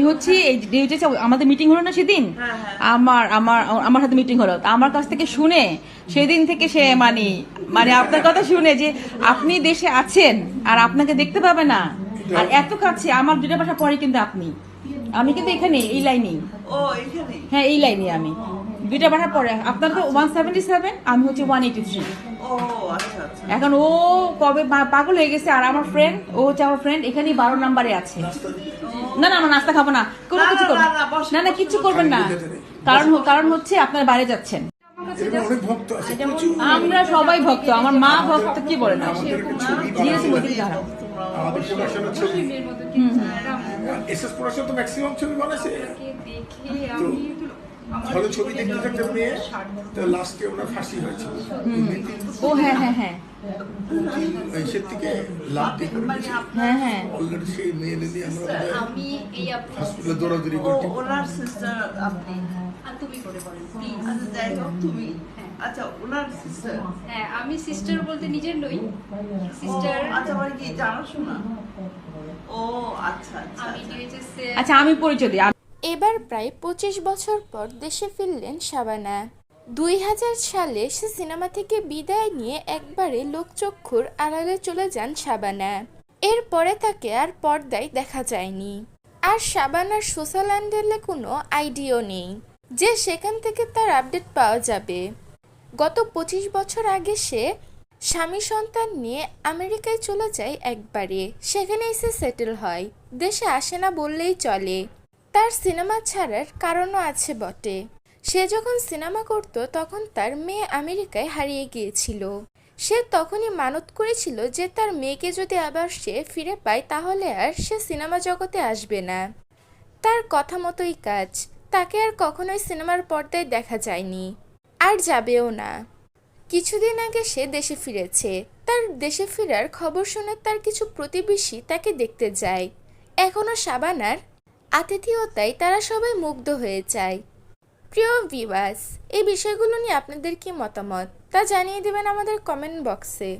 আমি হচ্ছি এই ডিউটি আমাদের মিটিং হলো না সেদিন? হ্যাঁ, হ্যাঁ। আমার আমার আমার সাথে মিটিং হলো। তা আমার কাছ থেকে শুনে সেদিন থেকে সে মানে মানে আপনার কথা শুনে যে আপনি দেশে আছেন আর আপনাকে দেখতে পাবে না। আর এত কাছে আমার দুটা বাসা পরে কিন্তু আপনি। আমি কিন্তু এখানে এই লাইনেই। হ্যাঁ এই লাইনে আমি। দুইটা বাসা পরে আপনার তো ওয়ান সেভেন্টি সেভেন আমি হচ্ছে ওয়ান এইটি থ্রি ও আচ্ছা আচ্ছা। এখন ও কবে পাগল হয়ে গেছে আর আমার ফ্রেন্ড ও হচ্ছে আমার ফ্রেন্ড এখানেই বারো নাম্বারে আছে। না না আমরা নাস্তা খাব না। কোনো কিছু না, করবেন না, না, কিচ্ছু করবেন না। কারণ কারণ হচ্ছে আপনার বাইরে যাচ্ছেন। আমরা সবাই ভক্ত আমার মা ভক্ত কি বলে না আমাদের ছবি এসএস প্রোডাকশন তো ম্যাক্সিমাম ছবি বানাছে তো ভালো ছবি দেখতে থাকতে মেয়ে। তো লাস্টে ওনার ফাঁসি হয়েছিল। ও হ্যাঁ হ্যাঁ হ্যাঁ। সে থেকে লাভ দিয়ে করে হ্যাঁ হ্যাঁ। অলরেডি সেই মেয়ে নিয়ে আমরা আমি এই হসপিটালে দৌড়াদৌড়ি করছি। ওনার সিস্টার আপনি। তুমি করে বলেন আচ্ছা যাই হোক তুমি। হ্যাঁ। আচ্ছা ওনার সিস্টার হ্যাঁ আমি সিস্টার বলতে নিজের নই। সিস্টার আচ্ছা মানে কি জানাশোনা? ও আচ্ছা আচ্ছা আমি আচ্ছা। আচ্ছা আমি পরিচয় দিই। এবার প্রায় পঁচিশ বছর পর দেশে ফিরলেন শাবানা। দুই হাজার সালে সে সিনেমা থেকে বিদায় নিয়ে একবারে লোকচক্ষুর আড়ালে চলে যান শাবানা। এরপরে তাকে আর পর্দায় দেখা যায়নি। আর শাবানার সোশ্যাল হ্যান্ডেলে কোনো আইডিও নেই যে সেখান থেকে তার আপডেট পাওয়া যাবে। গত পঁচিশ বছর আগে সে স্বামী সন্তান নিয়ে আমেরিকায় চলে যায় একবারে। সেখানেই সে সেটেল হয়। দেশে আসে না বললেই চলে। তার সিনেমা ছাড়ার কারণও আছে বটে। সে যখন সিনেমা করত, তখন তার মেয়ে আমেরিকায় হারিয়ে গিয়েছিল। সে তখনই মানত করেছিল যে তার মেয়েকে যদি আবার সে ফিরে পায়, তাহলে আর সে সিনেমা জগতে আসবে না। তার কথা মতোই কাজ। তাকে আর কখনোই সিনেমার পর্দায় দেখা যায়নি। আর যাবেও না। কিছুদিন আগে সে দেশে ফিরেছে। তার দেশে ফেরার খবর শুনে তার কিছু প্রতিবেশী তাকে দেখতে যায়। এখনও সাবানার আতিথেয়তায় তারা সবাই মুগ্ধ হয়ে যায়। প্রিয় ভিভাস এই বিষয়গুলো নিয়ে আপনাদের কি মতামত? তা জানিয়ে দেবেন আমাদের কমেন্ট বক্সে।